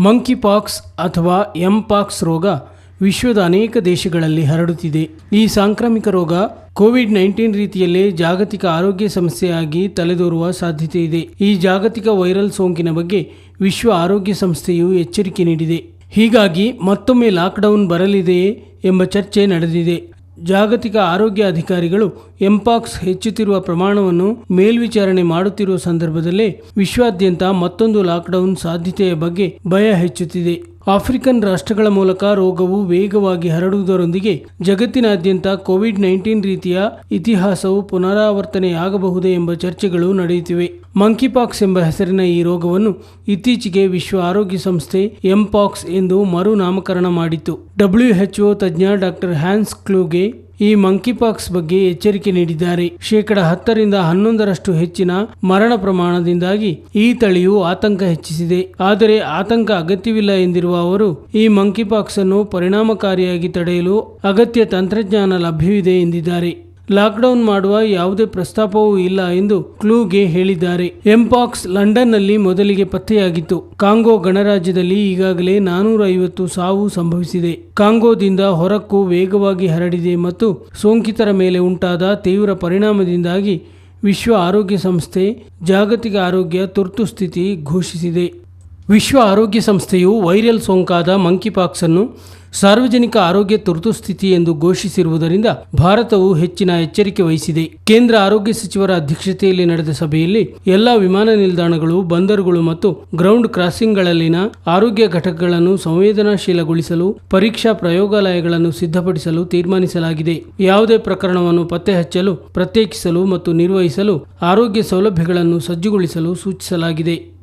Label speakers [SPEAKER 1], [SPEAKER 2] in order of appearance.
[SPEAKER 1] Monkeypox ಅಥವಾ mpox ರೋಗ ವಿಶ್ವದ ಅನೇಕ ದೇಶಗಳಲ್ಲಿ ಹರಡುತ್ತಿದೆ. ಈ ಸಾಂಕ್ರಾಮಿಕ ರೋಗ ಕೋವಿಡ್ ನೈನ್ಟೀನ್ ರೀತಿಯಲ್ಲೇ ಜಾಗತಿಕ ಆರೋಗ್ಯ ಸಮಸ್ಯೆಯಾಗಿ ತಲೆದೋರುವ ಸಾಧ್ಯತೆ ಇದೆ. ಈ ಜಾಗತಿಕ ವೈರಲ್ ಸೋಂಕಿನ ಬಗ್ಗೆ ವಿಶ್ವ ಆರೋಗ್ಯ ಸಂಸ್ಥೆಯು ಎಚ್ಚರಿಕೆ ನೀಡಿದೆ. ಹೀಗಾಗಿ ಮತ್ತೊಮ್ಮೆ ಲಾಕ್ಡೌನ್ ಬರಲಿದೆಯೇ ಎಂಬ ಚರ್ಚೆ ನಡೆದಿದೆ. ಜಾಗತಿಕ ಆರೋಗ್ಯ ಅಧಿಕಾರಿಗಳು ಎಂಪಾಕ್ಸ್ ಹೆಚ್ಚುತ್ತಿರುವ ಪ್ರಮಾಣವನ್ನು ಮೇಲ್ವಿಚಾರಣೆ ಮಾಡುತ್ತಿರುವ ಸಂದರ್ಭದಲ್ಲೇ ವಿಶ್ವಾದ್ಯಂತ ಮತ್ತೊಂದು ಲಾಕ್ಡೌನ್ ಸಾಧ್ಯತೆಯ ಬಗ್ಗೆ ಭಯ ಹೆಚ್ಚುತ್ತಿದೆ. ಆಫ್ರಿಕನ್ ರಾಷ್ಟ್ರಗಳ ಮೂಲಕ ರೋಗವು ವೇಗವಾಗಿ ಹರಡುವುದರೊಂದಿಗೆ ಜಗತ್ತಿನಾದ್ಯಂತ ಕೋವಿಡ್ ನೈನ್ಟೀನ್ ರೀತಿಯ ಇತಿಹಾಸವು ಪುನರಾವರ್ತನೆಯಾಗಬಹುದೇ ಎಂಬ ಚರ್ಚೆಗಳು ನಡೆಯುತ್ತಿವೆ. ಮಂಕಿಪಾಕ್ಸ್ ಎಂಬ ಹೆಸರಿನ ಈ ರೋಗವನ್ನು ಇತ್ತೀಚೆಗೆ ವಿಶ್ವ ಆರೋಗ್ಯ ಸಂಸ್ಥೆ ಎಂಪಾಕ್ಸ್ ಎಂದು ಮರು ನಾಮಕರಣ ಮಾಡಿತ್ತು ಡಬ್ಲ್ಯುಎಚ್ಒ ತಜ್ಞ ಡಾಕ್ಟರ್ ಹ್ಯಾನ್ಸ್ ಕ್ಲೂಗೆ ಈ ಮಂಕಿಪಾಕ್ಸ್ ಬಗ್ಗೆ ಎಚ್ಚರಿಕೆ ನೀಡಿದ್ದಾರೆ. ಶೇಕಡ ಹತ್ತರಿಂದ ಹನ್ನೊಂದರಷ್ಟು ಹೆಚ್ಚಿನ ಮರಣ ಪ್ರಮಾಣದಿಂದಾಗಿ ಈ ತಳಿಯು ಆತಂಕ ಹೆಚ್ಚಿಸಿದೆ. ಆದರೆ ಆತಂಕ ಅಗತ್ಯವಿಲ್ಲ ಎಂದಿರುವ ಅವರು, ಈ ಮಂಕಿಪಾಕ್ಸ್ ಅನ್ನು ಪರಿಣಾಮಕಾರಿಯಾಗಿ ತಡೆಯಲು ಅಗತ್ಯ ತಂತ್ರಜ್ಞಾನ ಲಭ್ಯವಿದೆ ಎಂದಿದ್ದಾರೆ. ಲಾಕ್ಡೌನ್ ಮಾಡುವ ಯಾವುದೇ ಪ್ರಸ್ತಾಪವೂ ಇಲ್ಲ ಎಂದು ಕ್ಲೂಗೆ ಹೇಳಿದ್ದಾರೆ. ಎಂಪಾಕ್ಸ್ ಲಂಡನ್ನಲ್ಲಿ ಮೊದಲಿಗೆ ಪತ್ತೆಯಾಗಿತ್ತು. ಕಾಂಗೋ ಗಣರಾಜ್ಯದಲ್ಲಿ ಈಗಾಗಲೇ ನಾನೂರ ಐವತ್ತು ಸಾವು ಸಂಭವಿಸಿದೆ. ಕಾಂಗೋದಿಂದ ಹೊರಕ್ಕೂ ವೇಗವಾಗಿ ಹರಡಿದೆ ಮತ್ತು ಸೋಂಕಿತರ ಮೇಲೆ ಉಂಟಾದ ತೀವ್ರ ಪರಿಣಾಮದಿಂದಾಗಿ ವಿಶ್ವ ಆರೋಗ್ಯ ಸಂಸ್ಥೆ ಜಾಗತಿಕ ಆರೋಗ್ಯ ತುರ್ತು ಸ್ಥಿತಿ ಘೋಷಿಸಿದೆ. ವಿಶ್ವ ಆರೋಗ್ಯ ಸಂಸ್ಥೆಯು ವೈರಲ್ ಸೋಂಕಾದ ಮಂಕಿಪಾಕ್ಸ್ ಅನ್ನು ಸಾರ್ವಜನಿಕ ಆರೋಗ್ಯ ತುರ್ತು ಸ್ಥಿತಿ ಎಂದು ಘೋಷಿಸಿರುವುದರಿಂದ ಭಾರತವು ಹೆಚ್ಚಿನ ಎಚ್ಚರಿಕೆ ವಹಿಸಿದೆ. ಕೇಂದ್ರ ಆರೋಗ್ಯ ಸಚಿವರ ಅಧ್ಯಕ್ಷತೆಯಲ್ಲಿ ನಡೆದ ಸಭೆಯಲ್ಲಿ ಎಲ್ಲಾ ವಿಮಾನ ನಿಲ್ದಾಣಗಳು, ಬಂದರುಗಳು ಮತ್ತು ಗ್ರೌಂಡ್ ಕ್ರಾಸಿಂಗ್ಗಳಲ್ಲಿನ ಆರೋಗ್ಯ ಘಟಕಗಳನ್ನು ಸಂವೇದನಾಶೀಲಗೊಳಿಸಲು, ಪರೀಕ್ಷಾ ಪ್ರಯೋಗಾಲಯಗಳನ್ನು ಸಿದ್ಧಪಡಿಸಲು ತೀರ್ಮಾನಿಸಲಾಗಿದೆ. ಯಾವುದೇ ಪ್ರಕರಣವನ್ನು ಪತ್ತೆ ಹಚ್ಚಲು ಪ್ರತ್ಯೇಕಿಸಲು ಮತ್ತು ನಿರ್ವಹಿಸಲು ಆರೋಗ್ಯ ಸೌಲಭ್ಯಗಳನ್ನು ಸಜ್ಜುಗೊಳಿಸಲು ಸೂಚಿಸಲಾಗಿದೆ.